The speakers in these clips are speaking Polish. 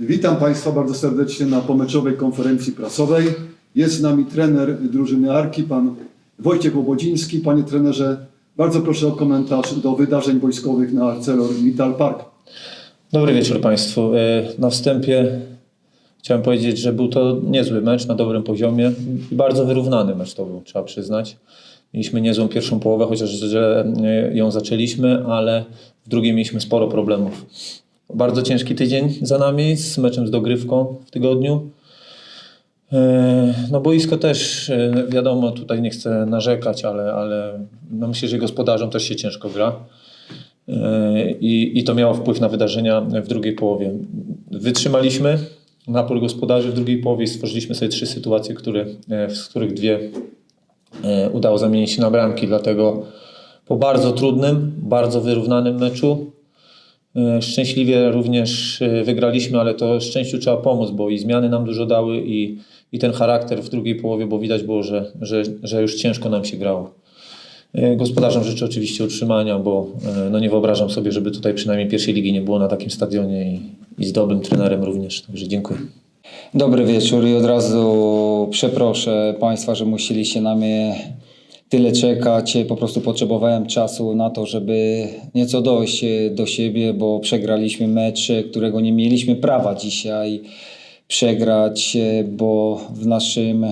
Witam Państwa bardzo serdecznie na pomeczowej konferencji prasowej. Jest z nami trener drużyny Arki, pan Wojciech Łobodziński. Panie trenerze, bardzo proszę o komentarz do wydarzeń wojskowych na ArcelorMittal Park. Dobry wieczór Państwu. E, Na wstępie chciałem powiedzieć, że był to niezły mecz na dobrym poziomie i bardzo wyrównany mecz to był, trzeba przyznać. Mieliśmy niezłą pierwszą połowę, chociaż że e, ją zaczęliśmy, ale w drugiej mieliśmy sporo problemów. Bardzo ciężki tydzień za nami z meczem z dogrywką w tygodniu. E, No boisko też, e, wiadomo, tutaj nie chcę narzekać, ale, ale no myślę, że gospodarzom też się ciężko gra. E, I, I to miało wpływ na wydarzenia w drugiej połowie. Wytrzymaliśmy napór gospodarzy w drugiej połowie i stworzyliśmy sobie trzy sytuacje, które, z których dwie udało zamienić się na bramki. Dlatego po bardzo trudnym, bardzo wyrównanym meczu szczęśliwie również e, wygraliśmy, ale to szczęściu trzeba pomóc, bo i zmiany nam dużo dały i, i ten charakter w drugiej połowie, bo widać było, że, że, że już ciężko nam się grało. E, Gospodarzom życzę oczywiście utrzymania, bo e, no nie wyobrażam sobie, żeby tutaj przynajmniej pierwszej ligi nie było na takim stadionie i, i z dobrym trenerem również. Także dziękuję. Dobry wieczór i od razu przeproszę Państwa, że musieliście na mnie tyle czekać. Po prostu potrzebowałem czasu na to, żeby nieco dojść do siebie, bo przegraliśmy mecz, którego nie mieliśmy prawa dzisiaj przegrać, bo w naszym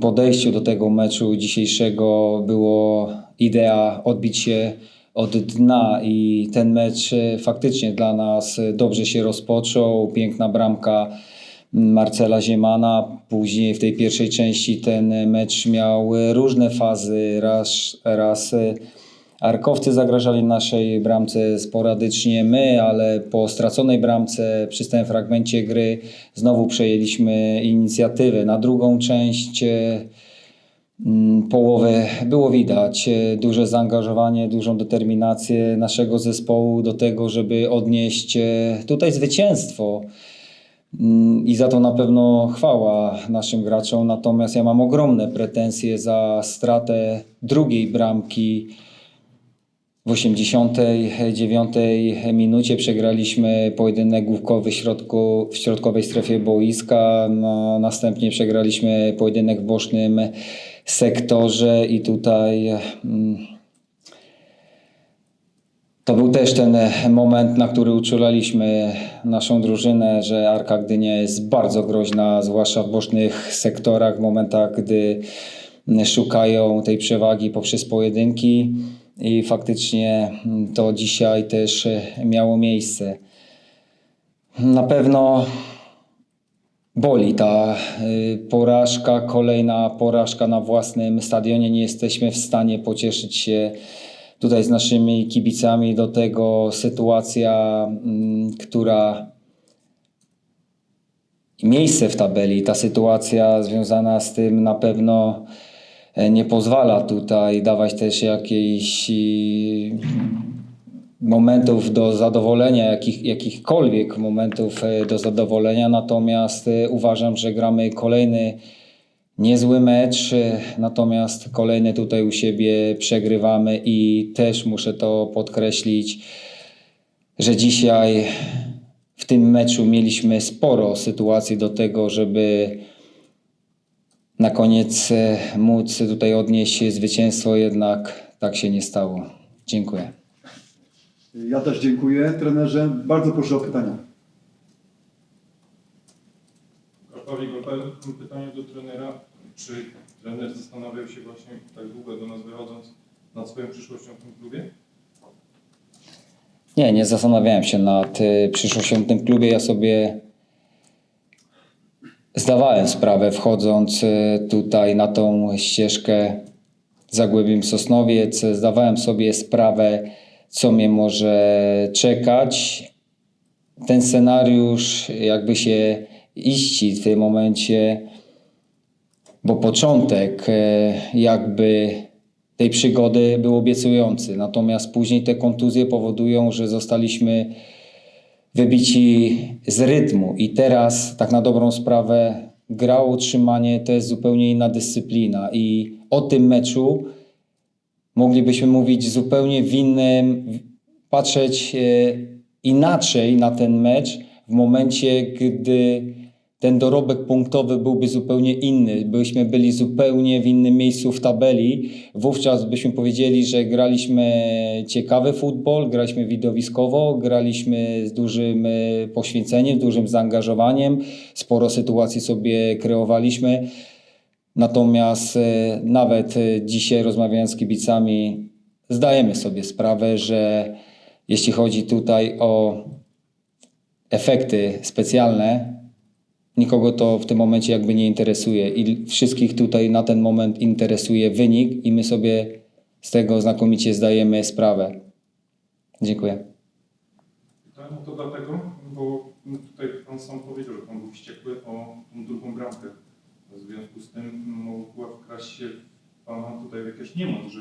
podejściu do tego meczu dzisiejszego było idea odbić się od dna i ten mecz faktycznie dla nas dobrze się rozpoczął. Piękna bramka Marcela Ziemana. Później w tej pierwszej części ten mecz miał różne fazy. Raz, raz e, Arkowcy zagrażali naszej bramce sporadycznie my, ale po straconej bramce przy stałym fragmencie gry znowu przejęliśmy inicjatywę. Na drugą część e, mm, połowę było widać e, duże zaangażowanie, dużą determinację naszego zespołu do tego, żeby odnieść tutaj zwycięstwo. Mm, I za to na pewno chwała naszym graczom. Natomiast ja mam ogromne pretensje za stratę drugiej bramki. W 89 minucie przegraliśmy pojedynek główkowy środku, w środkowej strefie boiska. No, następnie przegraliśmy pojedynek w bocznym sektorze i tutaj mm, to był też ten moment, na który uczulaliśmy naszą drużynę, że Arka Gdynia jest bardzo groźna, zwłaszcza w bocznych sektorach, w momentach, gdy szukają tej przewagi poprzez pojedynki i faktycznie to dzisiaj też miało miejsce. Na pewno boli ta y, porażka, kolejna porażka na własnym stadionie. Nie jesteśmy w stanie pocieszyć się tutaj z naszymi kibicami. Do tego sytuacja, mm, która miejsce w tabeli, ta sytuacja związana z tym na pewno e, nie pozwala tutaj dawać też jakiejś momentów do zadowolenia, jakich, jakichkolwiek momentów e, do zadowolenia, natomiast e, uważam, że gramy kolejny niezły mecz, natomiast kolejny tutaj u siebie przegrywamy i też muszę to podkreślić, że dzisiaj w tym meczu mieliśmy sporo sytuacji do tego, żeby na koniec e, móc tutaj odnieść zwycięstwo, jednak tak się nie stało. Dziękuję. Ja też dziękuję trenerze. Bardzo proszę o pytania. Pawlik, mam pytanie do trenera. Czy trener zastanawiał się właśnie tak długo do nas wychodząc nad swoją przyszłością w tym klubie? Nie, nie zastanawiałem się nad y, przyszłością w tym klubie. Ja sobie zdawałem sprawę, wchodząc y, tutaj na tą ścieżkę Zagłębiem Sosnowiec, zdawałem sobie sprawę, co mnie może czekać. Ten scenariusz jakby się iści w tym momencie, bo początek e, jakby tej przygody był obiecujący. Natomiast później te kontuzje powodują, że zostaliśmy wybici z rytmu i teraz tak na dobrą sprawę gra o utrzymanie to jest zupełnie inna dyscyplina i o tym meczu moglibyśmy mówić zupełnie w innym, patrzeć e, inaczej na ten mecz w momencie, gdy ten dorobek punktowy byłby zupełnie inny, byśmy byli zupełnie w innym miejscu w tabeli, wówczas byśmy powiedzieli, że graliśmy ciekawy futbol, graliśmy widowiskowo, graliśmy z dużym e, poświęceniem, dużym zaangażowaniem, sporo sytuacji sobie kreowaliśmy. Natomiast e, nawet e, dzisiaj rozmawiając z kibicami, zdajemy sobie sprawę, że jeśli chodzi tutaj o efekty specjalne, nikogo to w tym momencie jakby nie interesuje i wszystkich tutaj na ten moment interesuje wynik i my sobie z tego znakomicie zdajemy sprawę. Dziękuję. Pytałem o to dlatego, bo tutaj Pan sam powiedział, że Pan był wściekły o tą drugą bramkę. W związku z tym mogła wkraść się Pana tutaj jakaś niemoc, że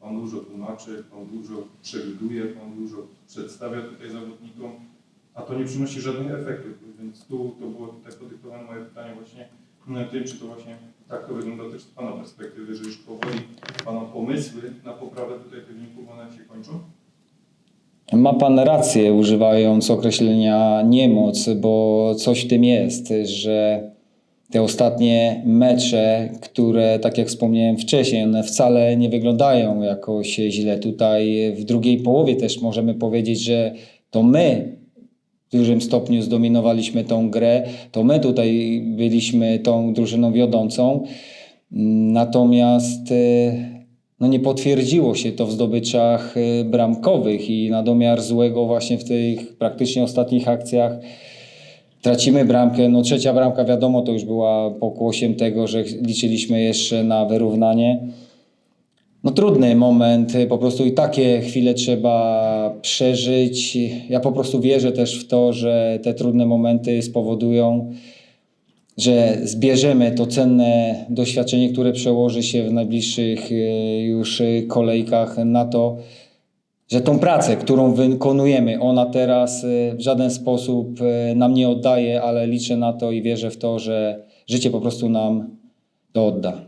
Pan dużo tłumaczy, Pan dużo przewiduje, Pan dużo przedstawia tutaj zawodnikom, a to nie przynosi żadnych efektów. Więc tu to było tutaj podyktowane moje pytanie właśnie mm, tym, czy to właśnie tak to wygląda też z Pana perspektywy, że już powoli Pana pomysły na poprawę tutaj tych wyników, one się kończą? Ma Pan rację, używając określenia niemoc, bo coś w tym jest, że te ostatnie mecze, które, tak jak wspomniałem wcześniej, one wcale nie wyglądają jakoś źle. Tutaj w drugiej połowie też możemy powiedzieć, że to my dużym stopniu zdominowaliśmy tą grę, to my tutaj byliśmy tą drużyną wiodącą. Natomiast e, no nie potwierdziło się to w zdobyczach e, bramkowych i na domiar złego właśnie w tych praktycznie ostatnich akcjach tracimy bramkę. No trzecia bramka wiadomo to już była pokłosiem tego, że liczyliśmy jeszcze na wyrównanie. No trudny moment, po prostu i takie chwile trzeba przeżyć. Ja po prostu wierzę też w to, że te trudne momenty spowodują, że zbierzemy to cenne doświadczenie, które przełoży się w najbliższych e, już kolejkach na to, że tą pracę, którą wykonujemy, ona teraz e, w żaden sposób nam nie oddaje, ale liczę na to i wierzę w to, że życie po prostu nam to odda.